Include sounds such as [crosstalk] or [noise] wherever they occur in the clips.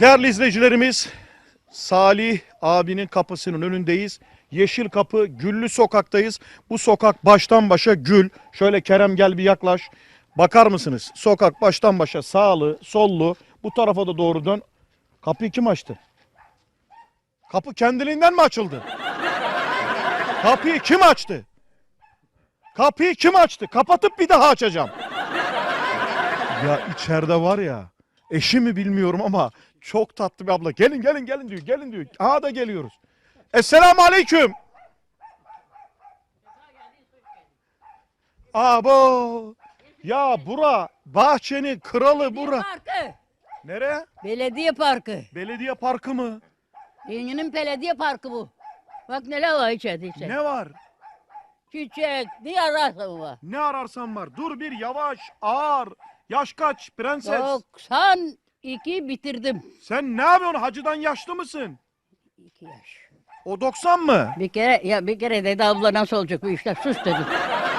Değerli izleyicilerimiz, Salih abinin kapısının önündeyiz. Yeşil Kapı Güllü Sokak'tayız. Bu sokak baştan başa gül. Şöyle Kerem gel bir yaklaş. Bakar mısınız? Sokak baştan başa sağlı, sollu. Bu tarafa da doğru dön. Kapıyı kim açtı? Kapı kendiliğinden mi açıldı? Kapıyı kim açtı? Kapıyı kim açtı? Kapatıp bir daha açacağım. Ya içeride var ya eşi mi bilmiyorum ama çok tatlı bir abla. Gelin gelin gelin diyor. Gelin diyor. Aha da geliyoruz. Esselamu aleyküm. Abo. Ya bura bahçenin kralı bura. Parkı. Nere? Belediye parkı. Belediye parkı mı? Düğünün belediye parkı bu. Bak neler var içeride işte. Ne var? Çiçek, diğer arsa var. Ne ararsan var. Dur bir yavaş ağır. Yaş kaç prenses? 92 bitirdim. Sen ne yapıyorsun? Hacıdan yaşlı mısın? 2 yaş. O 90 mı? Bir kere ya bir kere dedi abla nasıl olacak bu işler sus dedim.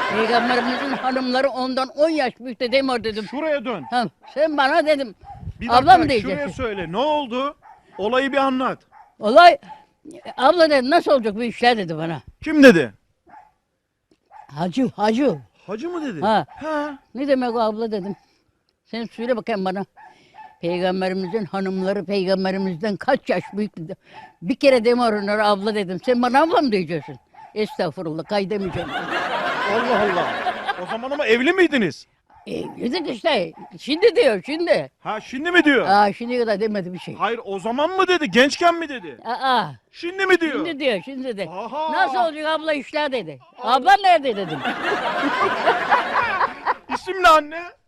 Peygamberimizin hanımları ondan 10 yaş büyük de demiyor dedim. Şuraya dön. Ha, sen bana dedim. Bir Abla dakika, mı Şuraya diyeceksin? söyle. Ne oldu? Olayı bir anlat. Olay abla dedi nasıl olacak bu işler dedi bana. Kim dedi? Hacı hacı. Hacı mı dedi? Ha. Ha. Ne demek o abla dedim. Sen söyle bakayım bana. Peygamberimizin hanımları peygamberimizden kaç yaş büyük. Bir kere deme onlara abla dedim. Sen bana abla mı diyeceksin? Estağfurullah kaydemeyeceğim. Allah Allah. O zaman ama evli miydiniz? Evlidik işte. Şimdi diyor şimdi. Ha şimdi mi diyor? Aa şimdi kadar demedi bir şey. Hayır o zaman mı dedi? Gençken mi dedi? Aa Şimdi mi diyor? şimdi diyor şimdi de. Aha. Nasıl olacak abla işler dedi. Abla nerede dedim. [laughs] İsim ne anne?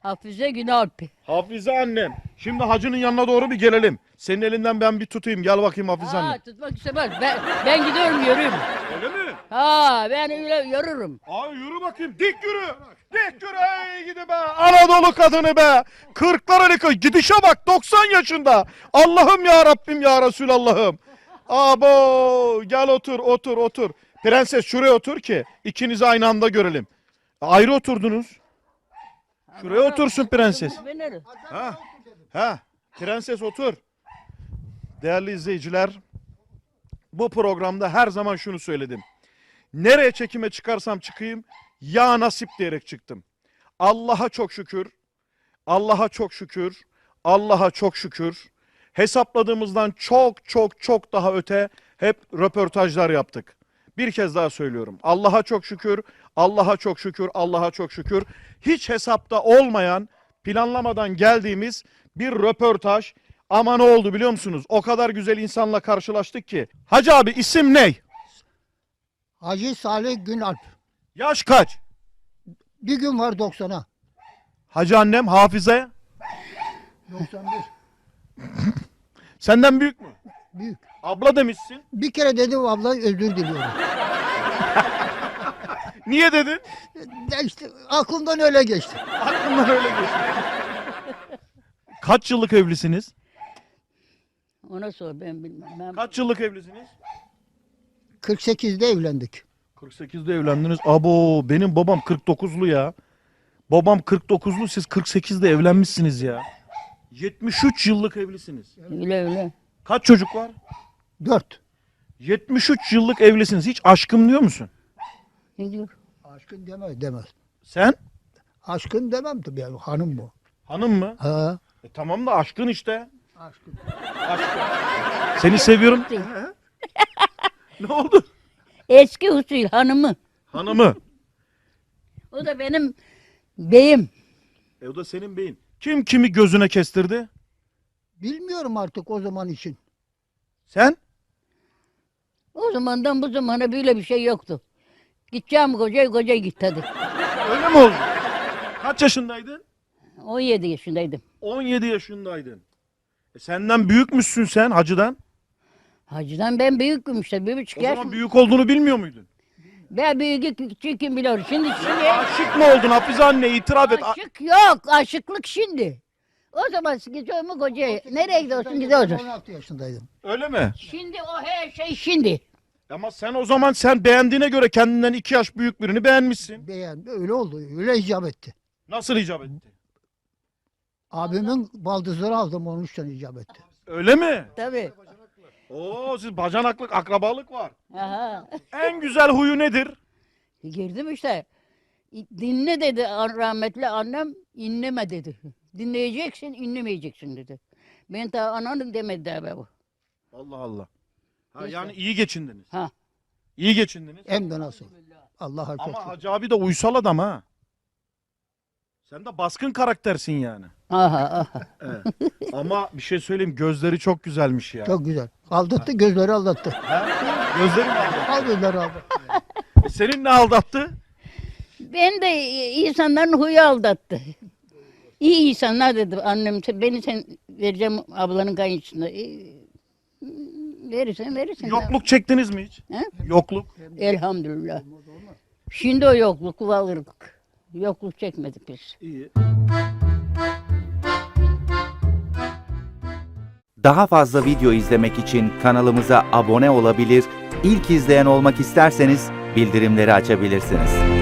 Hafize Günalp. Hafize annem. Şimdi hacının yanına doğru bir gelelim. Senin elinden ben bir tutayım. Gel bakayım Hafize Aa anne. tutmak istemez. Ben, ben gidiyorum yürüyorum. Öyle mi? Ha ben öyle yürürüm. Ay yürü bakayım. Dik yürü. Dik yürü. Ey gidi be. Anadolu kadını be. Kırklar aliko. Gidişe bak. 90 yaşında. Allah'ım ya Rabbim ya Resulallah'ım. Abo. Gel otur otur otur. Prenses şuraya otur ki ikinizi aynı anda görelim. Ayrı oturdunuz. Şuraya otursun prenses. Ha. Ha. Prenses otur. Değerli izleyiciler, bu programda her zaman şunu söyledim. Nereye çekime çıkarsam çıkayım, ya nasip diyerek çıktım. Allah'a çok şükür, Allah'a çok şükür, Allah'a çok şükür. Hesapladığımızdan çok çok çok daha öte hep röportajlar yaptık. Bir kez daha söylüyorum. Allah'a çok şükür, Allah'a çok şükür, Allah'a çok şükür. Hiç hesapta olmayan, planlamadan geldiğimiz bir röportaj. Ama ne oldu biliyor musunuz? O kadar güzel insanla karşılaştık ki. Hacı abi isim ne? Hacı Salih Günalp. Yaş kaç? Bir gün var 90'a. Hacı annem Hafize. 91. Senden büyük mü? Büyük. Abla demişsin. Bir kere dedim abla özür diliyorum. [laughs] Niye dedin? De işte aklımdan öyle geçti. Aklımdan öyle geçti. Kaç yıllık evlisiniz? Ona sor ben bilmem. Ben Kaç yıllık evlisiniz? 48'de evlendik. 48'de evlendiniz. Abo benim babam 49'lu ya. Babam 49'lu siz 48'de evlenmişsiniz ya. 73 yıllık evlisiniz. öyle öyle. Kaç çocuk var? 4. 73 yıllık evlisiniz. Hiç aşkım diyor musun? Ne diyor? Aşkın demez demez. Sen? Aşkın demem tabii yani hanım bu. Hanım mı? Ha. E tamam da aşkın işte. Aşkın. Seni seviyorum. ne oldu? Eski usul hanımı. Hanımı. O da benim beyim. E o da senin beyin. Kim kimi gözüne kestirdi? Bilmiyorum artık o zaman için. Sen? O zamandan bu zamana böyle bir şey yoktu. Gideceğim koca koca git hadi. Öyle mi oldu? Kaç yaşındaydın? 17 yaşındaydım. 17 yaşındaydın. E senden büyükmüşsün sen hacıdan. Hacıdan ben büyüküm işte. Bir buçuk O yaş. zaman büyük olduğunu bilmiyor muydun? Ben büyük küçük kim biliyor. Şimdi şimdi Aşık mı oldun Hafize anne itiraf et. Aşık yok. Aşıklık şimdi. O zaman gidiyor mu kocaya? Nereye gidiyorsun gidiyorsun. 16 yaşındaydım. Öyle mi? Şimdi o her şey şimdi. Ama sen o zaman sen beğendiğine göre kendinden iki yaş büyük birini beğenmişsin. Beğendi. Öyle oldu. Öyle icap etti. Nasıl icap etti? Abimin baldızları aldım 13 tane icap etti. Öyle mi? Tabii. Oo siz bacanaklık, akrabalık var. Aha. En güzel huyu nedir? Girdim işte. Dinle dedi rahmetli annem, inleme dedi. Dinleyeceksin, inlemeyeceksin dedi. Ben daha ananın demedi daha be bu. Allah Allah. Ha, Neyse. yani iyi geçindiniz. Ha. İyi geçindiniz. Hem de nasıl. Allah'a çok Ama şükür. Hacı abi de uysal adam ha. Sen de baskın karaktersin yani. Aha, aha. Evet. Ama bir şey söyleyeyim gözleri çok güzelmiş ya. Çok güzel. Aldattı gözleri aldattı. Ha? Gözleri mi aldattı? Al gözleri aldattı. E, Senin ne aldattı? Ben de insanların huyu aldattı. İyi insanlar dedi annem. sen- Beni sen vereceğim ablanın kayınçısına. E, verirsen verirsin. Yokluk çektiniz mi hiç? He? Yokluk. Elhamdülillah. Şimdi o yokluk varlık. Yokluk çekmedik biz. İyi. Daha fazla video izlemek için kanalımıza abone olabilir, ilk izleyen olmak isterseniz bildirimleri açabilirsiniz.